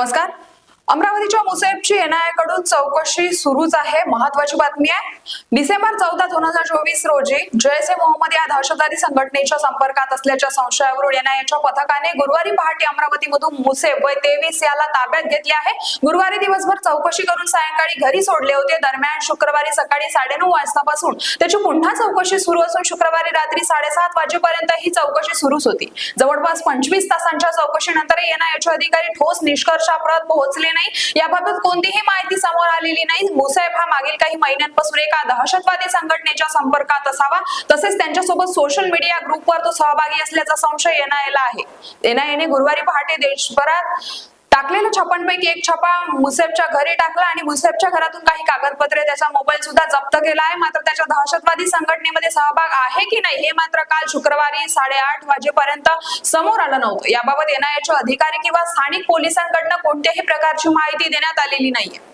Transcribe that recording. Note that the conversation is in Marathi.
नमस्कार. अमरावतीच्या मुसेफची एनआयकडून चौकशी सुरूच आहे. महत्वाची बातमी आहे. डिसेंबर चौदा दोन हजार चोवीस रोजी जैश ए मोहम्मद या दहशतवादी संघटनेच्या संपर्कात असल्याच्या संशयावरून एनआयच्या पथकाने गुरुवारी पहाटे अमरावतीमधून मुसेफ वय तेवीस याला ताब्यात घेतले आहे. गुरुवारी दिवसभर चौकशी करून सायंकाळी घरी सोडले होते. दरम्यान शुक्रवारी सकाळी साडेनऊ वाजतापासून त्याची पुन्हा चौकशी सुरू असून शुक्रवारी रात्री साडेसात वाजेपर्यंत ही चौकशी सुरूच होती. जवळपास पंचवीस तासांच्या चौकशीनंतर एनआयचे अधिकारी ठोस निष्कर्षाप्रत पोहोचले नाही. याबाबत कोणतीही माहिती समोर आलेली नाही. मुसाहेब हा मागील काही महिन्यांपासून एका दहशतवादी संघटनेच्या संपर्कात असावा. तसेच त्यांच्यासोबत सोशल मीडिया ग्रुपवर तो सहभागी असल्याचा संशय एनआयला आहे. एनआयएने गुरुवारी पहाटे देशभरात टाकलेल्या छापांपैकी एक छापा मुसेफच्या घरी टाकला आणि मुसेफच्या घरातून काही कागदपत्रे त्याचा मोबाईल सुद्धा जप्त केला आहे. मात्र त्याच्या दहशतवादी संघटनेमध्ये सहभाग आहे की नाही हे मात्र काल शुक्रवारी साडेआठ वाजेपर्यंत समोर आलं नव्हतं. याबाबत एनआयएच्या अधिकारी किंवा स्थानिक पोलिसांकडनं कोणत्याही प्रकारची माहिती देण्यात आलेली नाहीये.